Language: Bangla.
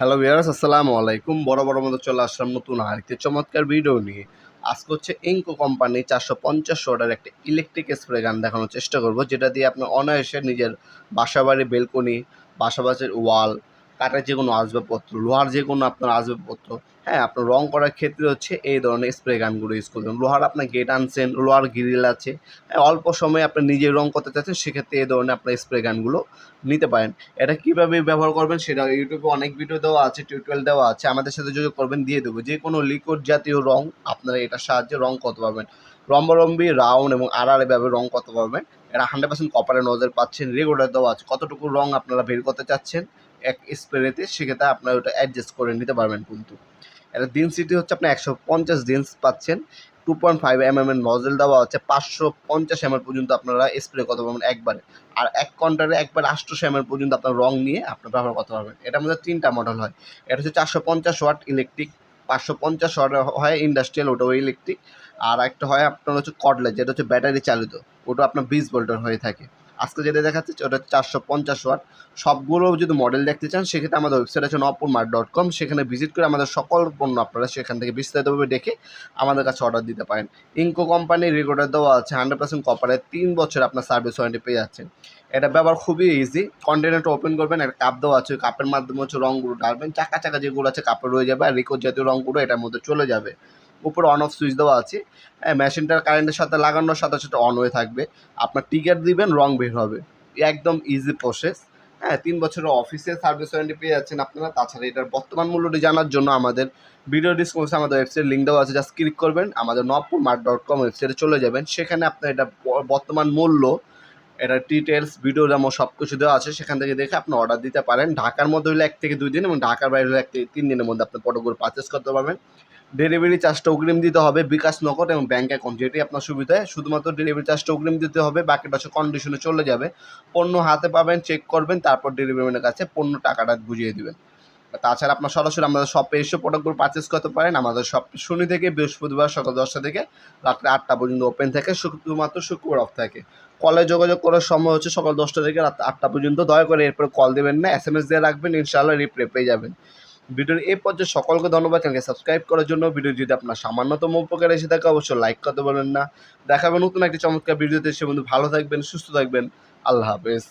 হ্যালো ভিয়ার্স আসসালামু আলাইকুম। বড় বড় মতো চলে আসলাম নতুন আরেকটি চমৎকার ভিডিও নিয়ে। আজকে হচ্ছে ইঙ্কো কোম্পানি চারশো পঞ্চাশ ওয়াটার একটা ইলেকট্রিক স্প্রে গান দেখানোর চেষ্টা করব, যেটা দিয়ে আপনি অনায়াসে নিজের বাসাবাড়ি বেলকনি বাসাবাসের ওয়াল কাঠের যে কোনো আসবাবপত্র লোহার যে কোনো আপনার আসবাবপত্র হ্যাঁ আপনার রং করার ক্ষেত্রে হচ্ছে এই ধরনের স্প্রে গানগুলো ইউজ করবেন। লোহার আপনার গেট আনছেন লোহার গ্রিল আছে হ্যাঁ, অল্প সময়ে আপনি নিজে রং করতে চাচ্ছেন সেক্ষেত্রে এই ধরনের আপনার স্প্রে গানগুলো নিতে পারেন। এটা কীভাবে ব্যবহার করবেন সেটা ইউটিউবে অনেক ভিডিও দেওয়া আছে টিউটোরিয়াল দেওয়া আছে আমাদের সাথে যোগাযোগ করবেন দিয়ে দেবো। যে কোনো লিকুইড জাতীয় রং আপনারা এটার সাহায্যে রং করতে পারবেন। রম্বরম্বি রাউন্ড এবং আর এভাবে রং করতে পারবেন। এটা হান্ড্রেড পার্সেন্ট কপারের নজর পাচ্ছেন রেগুলার দেওয়া আছে। কতটুকু রং আপনারা বের করতে চাচ্ছেন এক স্প্রেতে সেক্ষেত্রে আপনারা ওটা অ্যাডজাস্ট করে নিতে পারবেন কিন্তু। এটা ডেন্সিটি হচ্ছে আপনি একশো পঞ্চাশ ডেন্স পাচ্ছেন। Two point five M M এর নজেল দেওয়া হচ্ছে পাঁচশো পঞ্চাশ এম পর্যন্ত আপনারা স্প্রে করতে পারবেন একবারে। আর এক কন্টারে একবার আটশোশো এম পর্যন্ত আপনার রং নিয়ে আপনার ব্যবহার করতে পারবেন। এটার মধ্যে তিনটা মডেল হয়। এটা হচ্ছে চারশো পঞ্চাশ ওয়াট ইলেকট্রিক পাঁচশো পঞ্চাশ ওয়াট হয় ইন্ডাস্ট্রিয়াল ওটাও ইলেকট্রিক আর একটা হয় আপনার হচ্ছে কডলেট যেটা হচ্ছে ব্যাটারি চালিত। ওটা আপনার বিশ ভোল্টের হয়ে থাকে। আজকে যেটা দেখাচ্ছে ওটা চারশো পঞ্চাশ ওয়াট। সবগুলো যদি মডেল দেখতে চান, সেক্ষেত্রে আমাদের ওয়েবসাইট আছে নপুর মার্ট ডট কম সেখানে ভিজিট করে আমাদের সকল পণ্য আপনারা সেখান থেকে বিস্তারিতভাবে দেখে আমাদের কাছে অর্ডার দিতে পারেন। ইনকো কোম্পানির রেকর্ডার দেওয়া আছে হান্ড্রেড পার্সেন্ট কপারের তিন বছর আপনার সার্ভিস ওয়ারেন্টি পেয়ে যাচ্ছেন। এটা ব্যবহার খুবই ইজি কন্টেনারটা ওপেন করবেন, একটা কাপ দেওয়া আছে, ওই কাপের মাধ্যমে হচ্ছে রঙগুলো ডালবেন চাকা চাকা যেগুলো আছে কাপে রয়ে যাবে। আর রেকর্ড জাতীয় রঙগুলো এটার মধ্যে চলে যাবে। উপরে অন অফ সুইচ দেওয়া আছে। হ্যাঁ মেশিনটার কারেন্টের সাথে লাগানোর সাথে সাথে অন হয়ে থাকবে। আপনার টিকিট দিবেন রং বের হবে। একদম ইজি প্রসেস হ্যাঁ তিন বছরের অফিসে সার্ভিস ওয়ারেন্টি পেয়ে যাচ্ছেন আপনারা। তাছাড়া এটার বর্তমান মূল্যটি জানার জন্য আমাদের ভিডিও ডিসক্রিপশনে আমাদের ওয়েবসাইট লিঙ্ক দেওয়া আছে। জাস্ট ক্লিক করবেন, আমাদের নবপুর মার্ট ডট কম ওয়েবসাইটে চলে যাবেন। সেখানে আপনার এটা বর্তমান মূল্য, এটা ডিটেলস ভিডিও যেমন সব কিছু দেওয়া আছে। সেখান থেকে দেখে আপনি অর্ডার দিতে পারেন। ঢাকার মধ্যে হলে এক থেকে দুই দিন এবং ঢাকার বাইরে হলে এক থেকে তিন দিনের মধ্যে আপনি প্রোডাক্টগুলো পারচেস করতে পারবেন। ডেলিভারি চার্জটা অগ্রিম দিতে হবে বিকাশ নগদ এবং ব্যাঙ্ক অ্যাকাউন্ট যেটি আপনার সুবিধায় শুধুমাত্র ডেলিভারি চার্জটা অগ্রিম দিতে হবে, বাকিটা হচ্ছে কন্ডিশনে চলে যাবে। পণ্য হাতে পাবেন চেক করবেন, তারপর ডেলিভারি ম্যানের কাছে পণ্য টাকাটা বুঝিয়ে দেবেন। তাছাড়া আপনার সরাসরি আমাদের শপে এসে প্রোডাক্টগুলো পারচেস করতে পারেন। আমাদের শপ শনি থেকে বৃহস্পতিবার সকাল দশটা থেকে রাত্রে আটটা পর্যন্ত ওপেন থাকে, শুধুমাত্র শুক্রবার অফ থাকে। কলে যোগাযোগ করার সময় হচ্ছে সকাল দশটা থেকে রাত আটটা পর্যন্ত। দয়া করে এরপরে কল দেবেন না এস এম এস দিয়ে রাখবেন, ইনশাআল্লাহ রিপ্লে পেয়ে যাবেন। ভিডিওর এই পর্যায়ে সকলকে ধন্যবাদ চ্যানেলকে সাবস্ক্রাইব করার জন্য। ভিডিও যদি আপনার সামান্যতম উপকার এসে থাকে, অবশ্যই লাইক করতে বলেন না। দেখাবেন নতুন একটি চমৎকার ভিডিওতে। সে বন্ধু ভালো থাকবেন, সুস্থ থাকবেন। আল্লাহ হাফেজ।